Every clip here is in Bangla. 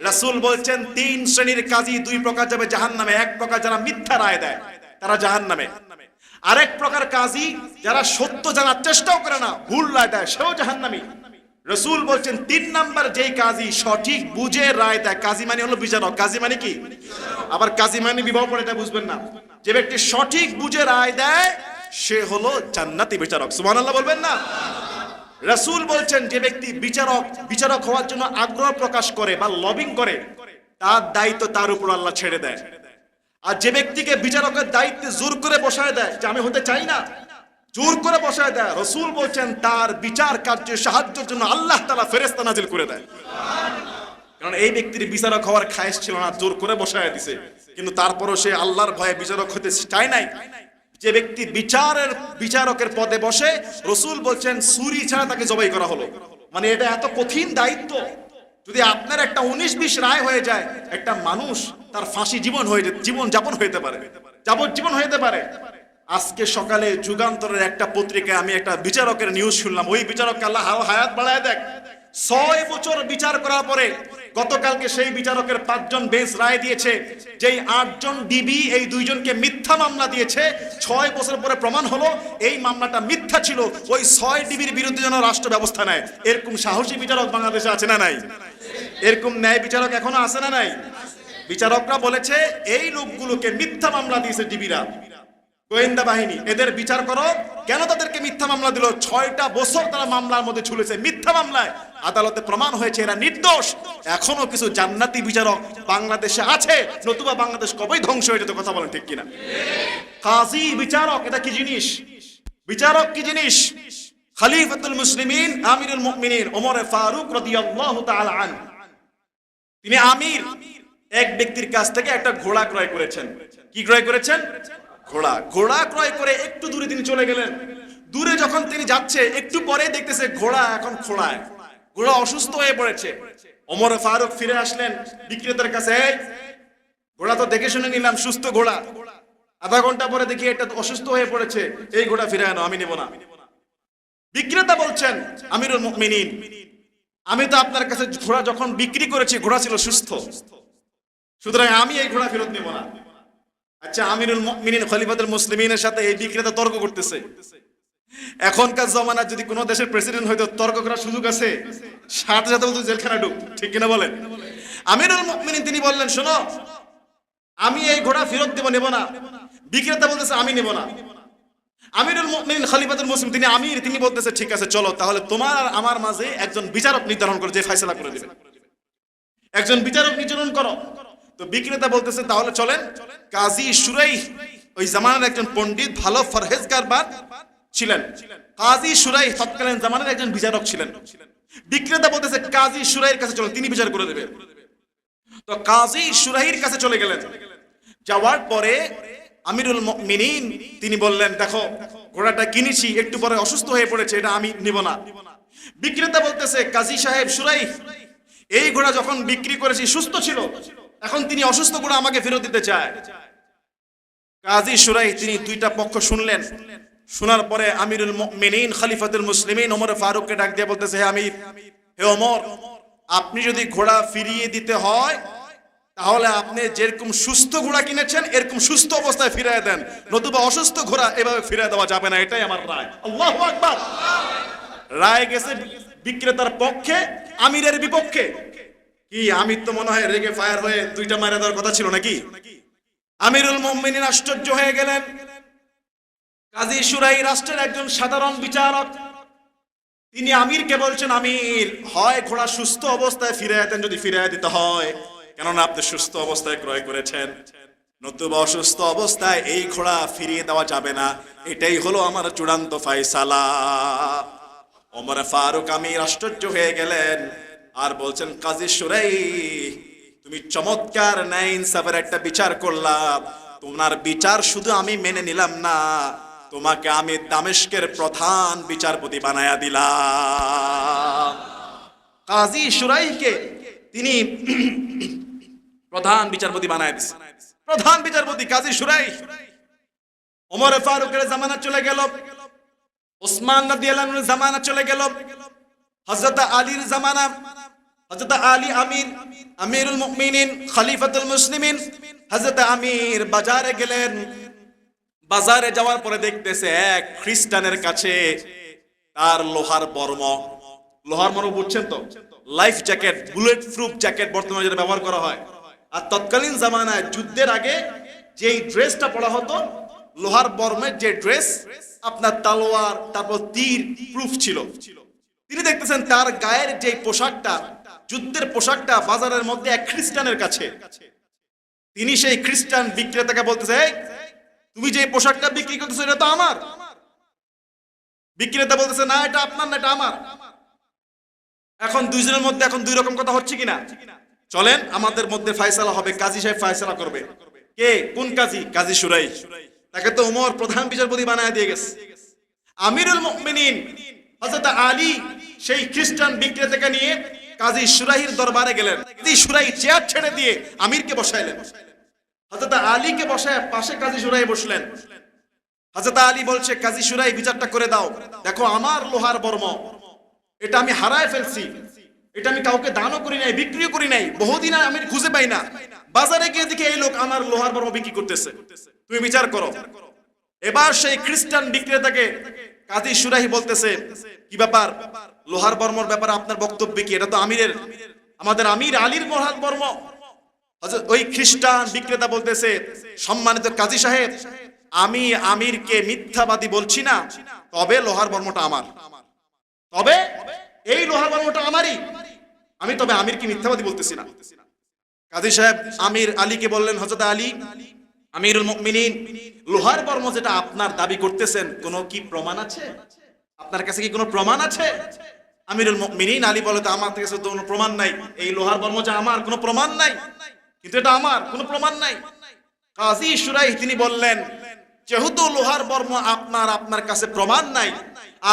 রাসূল বলছেন, তিন শ্রেণির কাজী দুই প্রকার যাবে, জাহান্নামে। এক প্রকার যারা মিথ্যা রায় দেয়, তারা জাহান্নামে। আরেক প্রকার কাজী যারা সত্য জানার চেষ্টাও করে না, ভুল রায় দেয়, সেও জাহান্নামী। রসুল বলছেন, তিন নাম্বার যেই কাজী সঠিক বুঝে রায় দেয়, কাজী মানে হলো বিচারক কাজী মানে কি? আবার কাজী মানে বিবাহ পড়ে, এটা বুঝবেন না। যে ব্যক্তি সঠিক বুঝে রায় দেয়, সে হলো জান্নাতি বিচারক। সুবহানাল্লাহ বলবেন না? রাসূল বলছেন, যে ব্যক্তি বিচারক বিচারক হওয়ার জন্য আগ্রহ প্রকাশ করে বা লবিং করে, তার দায়িত্ব তার উপর আল্লাহ ছেড়ে দেয়। আর যে ব্যক্তিকে বিচারকের দায়িত্বে জোর করে বসায় দেয়, যে আমি হতে চাই না, জোর করে বসায় দেয়, রসুল বলছেন, তার বিচার কার্যে সাহায্যের জন্য আল্লাহ তালা ফেরেস্তা নাজিল করে দেয়। কারণ এই ব্যক্তির বিচারক হওয়ার খায়েশ ছিল না জোর করে বসায় দিছে। কিন্তু তারপরও সে আল্লাহর ভয়ে বিচারক হতে চায় নাই। যে ব্যক্তি বিচারের, বিচারকের পদে বসে রসুল বলছেন, সুরি ছাড়া তাকে জবাই করা হলো। মানে এটা এত কঠিন দায়িত্ব। যদি আপনার একটা উনিশ বিশ রায় হয়ে যায়, একটা মানুষ তার ফাঁসি জীবন হয়ে, জীবন যাপন হইতে পারে। যাবজ্জীবন হইতে পারে। আজকে সকালে যুগান্তরের একটা পত্রিকায় আমি একটা বিচারকের নিউজ শুনলাম। ওই বিচারককে আল্লাহ হায়াত বাড়ায় দেখ। ছয় বছর বিচার করার পরে গতকালকে সেই বিচারকের পাঁচজন বেঞ্চ রায় দিয়েছে, যেই আটজন ডিবি এই দুইজনকে মিথ্যা মামলা দিয়েছে। ছয় বছর পরে প্রমাণ হলো, এই মামলাটা মিথ্যা ছিল। ওই ছয় ডিবির বিরুদ্ধে যেন রাষ্ট্র ব্যবস্থা নেয়। এরকম সাহসী বিচারক বাংলাদেশে আছে না নাই? এরকম ন্যায় বিচারক এখনও আছে না নাই? বিচারকরা বলেছে, এই লোকগুলোকে মিথ্যা মামলা দিয়েছে ডিবিরা। গোয়েন্দা বাহিনী, এদের বিচার করো কেন তাদেরকে মিথ্যা মামলা দিল? ছয়টা বছর তারা মামলার মধ্যে ঝুলেছে। মিথ্যা মামলায় আদালতে প্রমাণ হয়েছে, এরা নির্দোষ। এখনও কিছু জান্নাতি বিচারক বাংলাদেশে আছে, নতুবা বাংলাদেশ কবেই ধ্বংস হয়ে যেত কথা বলেন ঠিক কিনা? কাজী বিচারক, এটা কি জিনিস? বিচারক কি জিনিস? খলিফাতুল মুসলিমিন, আমিরুল মুমিনিন, ওমর ফারুক রাদিয়াল্লাহু তাআলা আনহু। তিনি আমির। এক ব্যক্তির কাছ থেকে একটা ঘোড়া ক্রয় করেছেন। কি ক্রয় করেছেন? ঘোড়া। ঘোড়া ক্রয় করে একটু দূরে তিনি চলে গেলেন। দূরে যখন তিনি যাচ্ছে, একটু পরে দেখতেছে ঘোড়া এখন খোড়ায়। ঘোড়া অসুস্থ হয়ে পড়েছে। ওমর ফারুক ফিরে আসলেন বিক্রেতার কাছে ঘোড়া তো দেখে শুনে নিলাম, সুস্থ ঘোড়া। আধা ঘণ্টা পরে দেখি এটা অসুস্থ হয়ে পড়েছে। এই ঘোড়া ফিরে আনো, আমি নেব না। বিক্রেতা বলছেন, আমিরুল মুমিনিন, আমি তো আপনার কাছে ঘোড়া যখন বিক্রি করেছি, ঘোড়া ছিল সুস্থ। সুতরাং আমি এই ঘোড়া ফেরত নেব না। আচ্ছা আমিরুল মুমিনিন খলিফাতুল মুসলিমিনের সাথে এই বিক্রেতা তর্ক করতেছে। এখনকার জমানা যদি কোনো দেশের প্রেসিডেন্ট হয়তো তর্ক করার সুযোগ আছে? সাথে সাথে বলতো জেলখানা ঢুক। ঠিক কিনা বলেন? আমিরুল মুমিনিন, তিনি বললেন, শোনো, আমি এই ঘোড়া ফেরত দেব, নেব না। বিক্রেতা বলতেছে, আমি নেব না। আমিরুল মুমিনিন, খলিফাতুল মুসলিম, তিনি আমির, তিনি বলতেছে, ঠিক আছে, চলো, তাহলে তোমার আর আমার মাঝে একজন বিচারক নির্ধারণ করে, যে ফয়সালা করে দিবে। একজন বিচারক নির্ধারণ করো। তো বিক্রেতা বলতেছে, তাহলে চলেন। কাজী সুরাই ওই জামানার একজন পণ্ডিত, ভালো ফরহেজগার বাদ ছিলেন। কাজী সুরাই তৎকালীন জামানার একজন বিচারক ছিলেন। বিক্রেতা বলতেছে, কাজী সুরাইয়ের কাছে চলেন, তিনি বিচার করে দেবে। তো কাজী সুরাইয়ের কাছে চলে গেলেন। যাওয়ার পরে আমিরুল মিনিন তিনি বললেন, দেখো, ঘোড়াটা কিনেছি, একটু পরে অসুস্থ হয়ে পড়েছে, এটা আমি নিব না। বিক্রেতা বলতেছে, কাজী সাহেব সুরাই এই ঘোড়া যখন বিক্রি করেছি, সুস্থ ছিল। এখন তিনি অসুস্থ ঘোড়া আমাকে ফেরত দিতে চায়। কাজী সুরাই তিনি দুইটা পক্ষ শুনলেন। শোনার পরে আমিরুল মিনিন খলিফাতুল মুসলিমিন ওমর ফারুককে ডাক দিয়ে বলতেছে, হে আমির, হে ওমর, আপনি যদি ঘোড়া ফিরিয়ে দিতে হয়, তাহলে আপনি যেরকম সুস্থ ঘোড়া কিনেছেন, এরকম সুস্থ অবস্থায় ফিরিয়ে দেন। নতুবা অসুস্থ ঘোড়া এভাবে ফিরিয়ে দেওয়া যাবে না, এটাই আমার রায়। আল্লাহু আকবার! রায় গেছে বিক্রেতার পক্ষে, আমিরের বিপক্ষে। কি আমির তো মনে হয় রেগে ফায়ার হয়ে দুইটা মারা দেওয়ার কথা ছিল নাকি? আমিরুল মুমিনিন আশ্চর্য হয়ে গেলেন। কাজী সুরাই রাষ্ট্রের একজন সাধারণ বিচারক। তিনি আমিরকে বলছেন, আমির, হয় ঘোড়া সুস্থ অবস্থায় ফিরে যেতেন যদি ফিরে দিতে হয়। কেননা আপনি সুস্থ অবস্থায় ক্রয় করেছেন। নতুবা অসুস্থ অবস্থায় এই ঘোড়া ফিরিয়ে দেওয়া যাবে না। এটাই হলো আমার চূড়ান্ত ফাইসালা ওমর ফারুক আমির আশ্চর্য হয়ে গেলেন। আর বলছেন, কাজী সুরাই তুমি চমৎকার ন্যায় ইনসাফের একটা বিচার করলাম তোমার বিচার শুধু আমি মেনে নিলাম না, তোমাকে আমি দামেস্কের প্রধান বিচারপতি বানায়া দিলাম। কাজী সুরাইকে তিনি প্রধান বিচারপতি বানায় দিছে। প্রধান বিচারপতি কাজী সুরাই ওমর ফারুকের জামানা চলে গেল। ওসমান রাদিয়াল্লাহুর জামানা চলে গেল। হযরত আলীর জামানা। হযরত আলী আমির আমিরুল মুমিনিন, খলিফাতুল মুসলিমিন হযরত আমির বাজারে গেলেন। বাজারে যাওয়ার পরে দেখতেছে এক খ্রিস্টানের কাছে তার লোহার বর্ম। লোহার মর্ম বুঝছেন তো? Life jacket, bullet proof jacket বর্তমানে যেটা ব্যবহার করা হয়। আর তৎকালীন জামানায় যুদ্ধের আগে যেই ড্রেসটা পরা হতো, লোহার বর্মের যে ড্রেস, আপনার তালোয়ার, তারপর তীর প্রুফ ছিল। তিনি দেখতেছেন তার গায়ের যে পোশাকটা যুদ্ধের পোশাকটা বাজারের মধ্যে এক খ্রিস্টানের কাছে। তিনি সেই খ্রিস্টান বিক্রেতাকে বলতেছে "এই, তুমি যে পোশাকটা বিক্রি করতেছো এটা তো আমার। বিক্রেতা বলতেছে না এটা আপনার না এটা আমার। এখন দুইজনের মধ্যে এখন দুই রকম কথা হচ্ছে কিনা? চলেন আমাদের মধ্যে ফয়সালা হবে কাজী সাহেব ফয়সালা করবে। কে? কোন কাজী? কাজী সুরাই তাকে তো ওমর প্রধান বিচারপতি বানায় দিয়ে গেছে। আমিরুল মুমিনিন হযরত আলী সেই খ্রিস্টান বিক্রেতাকে নিয়ে কাজী সুরাইয়ের দরবারে গেলেন। কাজী সুরাই চেয়ার ছেড়ে দিয়ে আমিরকে বসাইলেন। হযরত আলীকে বসায় পাশে কাজী সুরাই বসলেন। হযরত আলী বলছে, কাজী সুরাই বিচারটা করে দাও। দেখো, আমার লোহার বর্ম। এটা আমি হারায় ফেলছি। এটা আমি কাউকে দানও করি নাই, বিক্রিও করি নাই। বহুদিন আমি খুঁজে পাই না। বাজারে গিয়ে দেখি এই লোক আমার লোহার বর্ম বিক্রি করতেছে। তুমি বিচার করো। এবার সেই খ্রিস্টান বিক্রেতাকে কাজী সুরাহি বলতেছে, কি ব্যাপার? লোহার বর্মর ব্যাপারে আপনার বক্তব্য কি? এটা তো আমিরের, আমাদের আমির আলীর লোহার বর্ম। ওই খ্রিস্টান বিক্রেতা বলতেছে, সম্মানিত কাজী সাহেব, আমি আমিরকে মিথ্যাবাদী বলছি না, তবে লোহার বর্মটা আমার। তবে এই লোহার বর্মটা আমারই। আমি তবে আমিরকে মিথ্যাবাদী বলতেছি না। কাজী সাহেব আমির আলীকে বললেন, হযরত আলী আমিরুল মুমিনিন, লোহার বর্ম যেটা আপনার দাবি করতেছেন, কোনো কি প্রমাণ আছে? আপনার কাছে কি কোনো প্রমাণ আছে? আমিরুল মুমিনিন, আলী বলে তো আমার কাছে কোনো প্রমাণ নাই। এই লোহার বর্ম যে আমার, কোনো প্রমাণ নাই। কিন্তু এটা আমার, কোনো প্রমাণ নাই। কাজী সুরাই তিনি বললেন, যেহেতু লোহার বর্ম আপনার আপনার কাছে প্রমাণ নাই,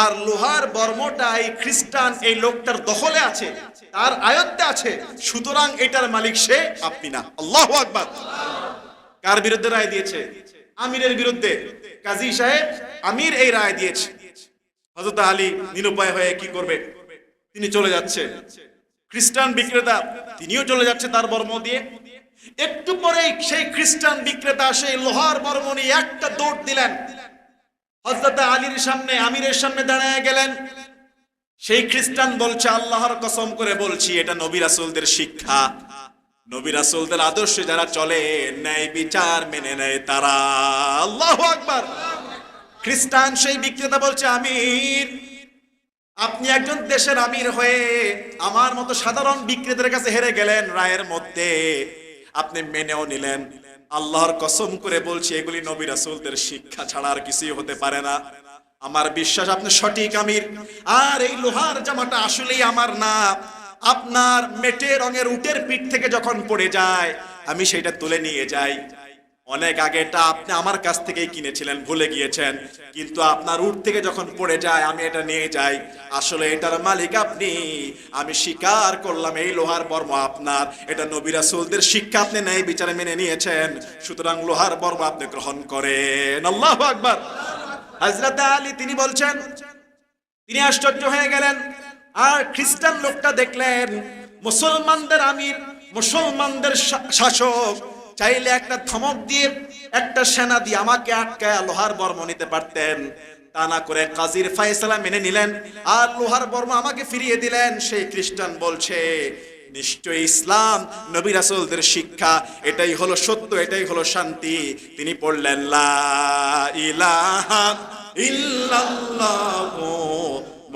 আর লোহার বর্মটা এই খ্রিস্টান, এই লোকটার দখলে আছে, তার আয়ত্তে আছে, সুতরাং এটার মালিক সে, আপনি না। আল্লাহ আকবার। কার বিরুদ্ধে রায় দিয়েছে? আমিরের বিরুদ্ধে। কাজী সাহেব, আমির এই রায় দিয়েছে। হযরত আলী নিরুপায় হয়ে কি করবে? তিনি চলে যাচ্ছে। খ্রিস্টান বিক্রেতা, তিনিও চলে যাচ্ছে তার বর্ম দিয়ে। একটু পরেই সেই খ্রিস্টান বিক্রেতা, সেই লোহার বর্ম নিয়ে একটা দৌড় দিলেন। হযরত আলীর সামনে, আমিরের সামনে দাঁড়ায় গেলেন। সেই খ্রিস্টান বলছে, আল্লাহর কসম করে বলছি, এটা নবী রাসূলদের শিক্ষা। নবী রাসূলদের আদর্শে যারা চলে, ন্যায় বিচার মেনে নেয় তারা। আল্লাহু আকবার। খ্রিস্টান সেই বিক্রেতা বলছে, আমির, আপনি একজন দেশের আমির হয়ে আমার মতো সাধারণ বিক্রেতার কাছে হেরে গেলেন রায়ের মধ্যে। আপনি মেনেও নিলেন। আল্লাহর কসম করে বলছি, এগুলি নবী রাসুলদের শিক্ষা ছাড়া আর কিছুই হতে পারে না। আমার বিশ্বাস, আপনি সঠিক আমির। আর এই লোহার জামাটা আসলেই আমার না। আপনার মেটে রঙের উটের পিঠ থেকে যখন পড়ে যায়, আমি সেটা তুলে নিয়ে যাই। অনেক আগে এটা আপনি আমার কাছ থেকেই কিনেছিলেন, ভুলে গিয়েছেন। কিন্তু আপনার উট থেকে যখন পড়ে যায়, আমি এটা নিয়ে যাই। আসলে এটার মালিক আপনি। আমি স্বীকার করলাম, এই লোহার বর্ম আপনার। এটা নবী রাসূলদের শিক্ষা আপনি ন্যায় বিচারে মেনে নিয়েছেন। সুতরাং লোহার বর্ম আপনি গ্রহণ করেন। আল্লাহু আকবার। হযরত আলী, তিনি বলছেন, তিনি আশ্চর্য হয়ে গেলেন। আর খ্রিস্টান লোকটা দেখলেন, মুসলমানদের আমির, মুসলমানদের শাসক, চাইলে একটা ধমক দিয়ে একটা সেনা দিয়ে আমাকে আটকায় লোহার বর্ম নিতে পারতেন। তা না করে কাজীর ফায়সালা মেনে নিলেন আর লোহার বর্ম আমাকে ফিরিয়ে দিলেন। সেই খ্রিস্টান বলছে নিশ্চয় ইসলাম, নবী রাসূলদের শিক্ষা, এটাই হলো সত্য, এটাই হলো শান্তি। তিনি পড়লেন, লা ইলাহা ইল্লাল্লাহু।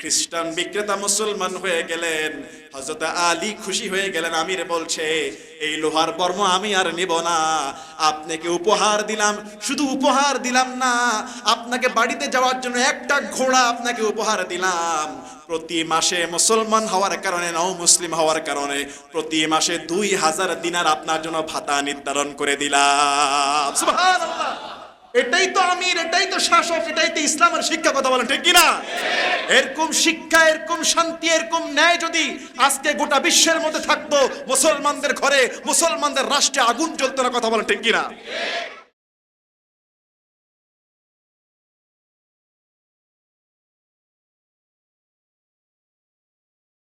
খ্রিস্টান বিক্রেতা মুসলমান হয়ে গেলেন। হযরত আলী খুশি হয়ে গেলেন, আমির বলছে, এই লোহার বর্ম আমি আর নিব না। আপনাকে উপহার দিলাম, শুধু উপহার দিলাম না, আপনাকে বাড়িতে যাওয়ার জন্য একটা ঘোড়া আপনাকে উপহার দিলাম। প্রতি মাসে মুসলমান হওয়ার কারণে নও মুসলিম হওয়ার কারণে, প্রতি মাসে দুই হাজার দিনার আপনার জন্য ভাতা নির্ধারণ করে দিলাম। এটাই তো আমির, এটাই তো শাসক, এটাই তো ইসলামের শিক্ষা কথা বলেন, ঠিক কিনা? এরকম শিক্ষা, এরকম শান্তি, এরকম ন্যায় যদি আজকে গোটা বিশ্বের মধ্যে থাকতো, মুসলমানদের ঘরে, মুসলমানদের রাষ্ট্রে আগুন জ্বলতো না কথা বলেন, ঠিক কিনা?